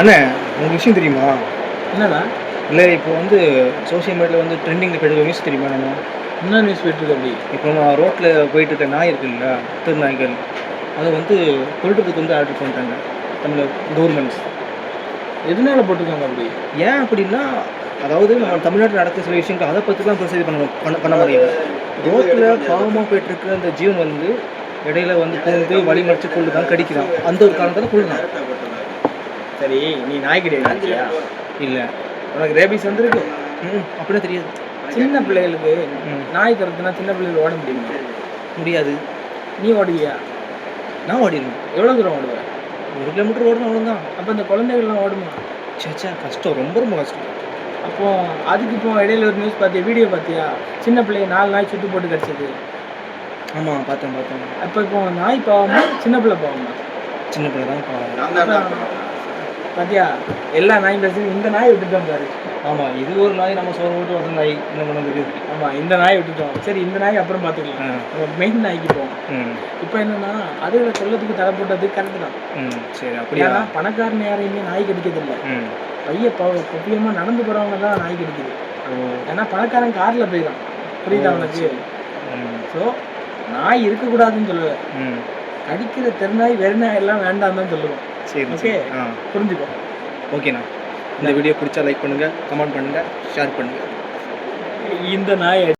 அண்ணே உங்களுக்கு விஷயம் தெரியுமா? என்னடா இல்லை இப்போ வந்து சோஷியல் மீடியாவில் வந்து ட்ரெண்டிங்கில் போய்ட்டு நியூஸ் தெரியுமா நம்ம என்ன நியூஸ் போயிட்டு இருக்கு அப்படி? இப்போ நான் ரோட்டில் போயிட்டு இருக்க நாய் இருக்குல்ல திருநாய்கள் அதை வந்து கொல்றதுக்கு வந்து ஆர்டர் பண்ணிட்டாங்க தமிழ் கவர்மெண்ட்ஸ் எதனால போட்டிருக்காங்க அப்படி? ஏன் அப்படின்னா அதாவது நம்ம தமிழ்நாட்டில் நடக்கிற சில விஷயங்கள் அதை பற்றிலாம் பெருசாக பண்ண பண்ண பண்ண மாட்டேங்குது ரோட்டில் பாவமாக போயிட்டு இருக்கிற அந்த ஜீவன் வந்து இடையில வந்து பூந்து வழி மறைச்சு கொள்ளுதான் கடிக்கிறான். அந்த ஒரு காரணத்தில் கொள்ளுதான். சரி நீ நாய் கிடையாது இல்லை. உனக்கு ரேபிஸ் வந்திருக்கு? ம் அப்படியே தெரியாது. சின்ன பிள்ளைகளுக்கு ம். நாய் கருத்துனா சின்ன பிள்ளைகள் ஓட முடியுமா? முடியாது. நீ ஓடுவியா? நான் ஓடிடணும். எவ்வளோ தூரம் ஓடுவ? ஒரு கிலோமீட்டர் ஓடணும் அவ்வளோதான் அப்போ இந்த குழந்தைகள்லாம் ஓடுமா? சேச்சா கஷ்டம். ரொம்ப ரொம்ப கஷ்டம். அப்போ அதுக்கு இப்போ இடையில ஒரு நியூஸ் பார்த்தியா? வீடியோ பார்த்தியா? சின்ன பிள்ளைய நாலு நாய் சுட்டு போட்டு கடிச்சது. ஆமாம் பார்த்தேன் பார்த்தேன். அப்போ இப்போ நாய் பாவமா? சின்ன பிள்ளை பாவமா? சின்ன பிள்ளை தான் பாவம். பாத்தியா? எல்லா நாயும் பேசி இந்த நாய் விட்டுட்டோம் பாரு. ஆமாம் இது ஒரு நாய் நம்ம சோறு போட்டு வர நாய் என்ன பண்ண தெரியுது? ஆமா இந்த நாய் விட்டுட்டோம். சரி இந்த நாய் அப்புறம் பார்த்துக்கலாம் நம்ம மெயின் நாய்க்கு போவோம். இப்போ என்னன்னா அதுகளை கொல்லத்துக்கு தடை போட்டது கரெக்ட் தான். சரி அப்படியா? பணக்காரன் யாரையுமே நாய் கடிக்கிறது இல்லை. ம். பைய பப்பியமா நடந்து போறவங்க தான் நாய் கடிக்குது. ஏன்னா பணக்காரன் கார்ல போயிடும் புரியுதா. ம் ஸோ நாய் இருக்கக்கூடாதுன்னு சொல்லுவேன் கடிக்கிற தெருநாய் வெறுநாய் எல்லாம் வேண்டாம் தான் சொல்லுவோம். சரி ஓகே புரிஞ்சுக்கோ. ஓகேண்ணா இந்த வீடியோ பிடிச்சா லைக் பண்ணுங்கள் கமெண்ட் பண்ணுங்கள் ஷேர் பண்ணுங்கள் இந்த நாய்